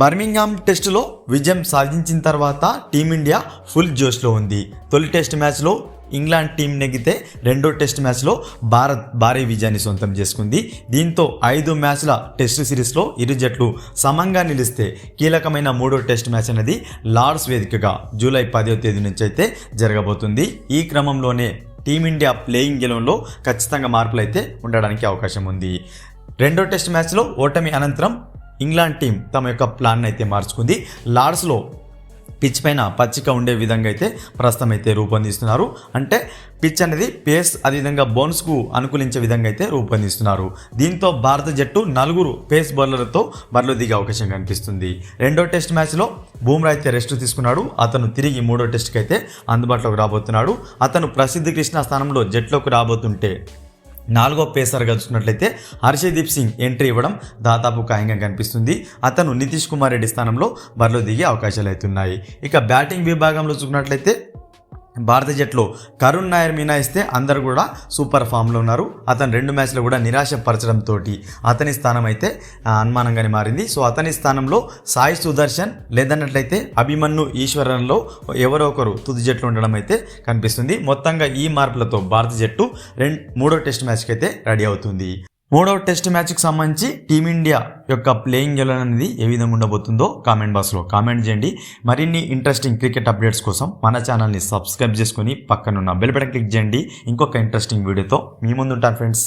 Birmingham టెస్టులో విజయం సాధించిన తర్వాత టీమిండియా ఫుల్ జోష్లో ఉంది. తొలి టెస్ట్ మ్యాచ్లో ఇంగ్లాండ్ టీం నెగ్గితే రెండో టెస్ట్ మ్యాచ్లో భారత్ భారీ విజయాన్ని సొంతం చేసుకుంది. దీంతో ఐదు మ్యాచ్ల టెస్ట్ సిరీస్లో ఇరు జట్లు సమంగా నిలిస్తే కీలకమైన మూడో టెస్ట్ మ్యాచ్ అనేది లార్డ్స్ వేదికగా జూలై పదో తేదీ నుంచి అయితే జరగబోతుంది. ఈ క్రమంలోనే టీమిండియా ప్లేయింగ్ గెలంలో ఖచ్చితంగా మార్పులు అయితే ఉండడానికి అవకాశం ఉంది. రెండో టెస్ట్ మ్యాచ్లో ఓటమి అనంతరం ఇంగ్లాండ్ టీం తమ యొక్క ప్లాన్ అయితే మార్చుకుంది. లార్డ్స్లో పిచ్ పైన పచ్చిక ఉండే విధంగా అయితే ప్రస్తుతం అయితే రూపొందిస్తున్నారు. అంటే పిచ్ అనేది పేస్ అదేవిధంగా బౌన్స్కు అనుకూలించే విధంగా అయితే రూపొందిస్తున్నారు. దీంతో భారత జట్టు నలుగురు పేస్ బౌలర్లతో బరిలో దిగే అవకాశం కనిపిస్తుంది. రెండో టెస్ట్ మ్యాచ్లో బూమ్రా అయితే రెస్ట్ తీసుకున్నాడు. అతను తిరిగి మూడో టెస్ట్కి అయితే అందుబాటులోకి రాబోతున్నాడు. అతను ప్రసిద్ధి కృష్ణ స్థానంలో జట్లోకి రాబోతుంటే నాలుగో పేసర్గా చూసుకున్నట్లయితే హర్షదీప్ సింగ్ ఎంట్రీ ఇవ్వడం దాదాపు ఖాయంగా కనిపిస్తుంది. అతను నితీష్ కుమార్ రెడ్డి స్థానంలో బరిలో దిగే అవకాశాలు అవుతున్నాయి ఇక బ్యాటింగ్ విభాగంలో చూసుకున్నట్లయితే భారత జట్లో కరుణ్ నాయర్ మినాయిస్తే అందరు కూడా సూపర్ ఫామ్లో ఉన్నారు. అతను రెండు మ్యాచ్లు కూడా నిరాశపరచడంతో అతని స్థానం అయితే అనుమానంగానే మారింది. సో అతని స్థానంలో సాయి సుదర్శన్ లేదన్నట్లయితే అభిమన్యు ఈశ్వరన్లో ఎవరో ఒకరు తుది జట్లు ఉండడం అయితే కనిపిస్తుంది. మొత్తంగా ఈ మార్పులతో భారత జట్టు రెండు మూడో టెస్ట్ మ్యాచ్కి అయితే రెడీ అవుతుంది. మూడవ టెస్ట్ మ్యాచ్కి సంబంధించి టీమిండియా యొక్క ప్లేయింగ్ ఎలెవన్ అనేది ఏ విధంగా ఉండబోతుందో కామెంట్ బాక్స్లో కామెంట్ చేయండి. మరిన్ని ఇంట్రెస్టింగ్ క్రికెట్ అప్డేట్స్ కోసం మన ఛానల్ని సబ్స్క్రైబ్ చేసుకొని పక్కనున్న బెల్ బటన్ క్లిక్ చేయండి. ఇంకొక ఇంట్రెస్టింగ్ వీడియోతో మీ ముందు ఉంటాను ఫ్రెండ్స్.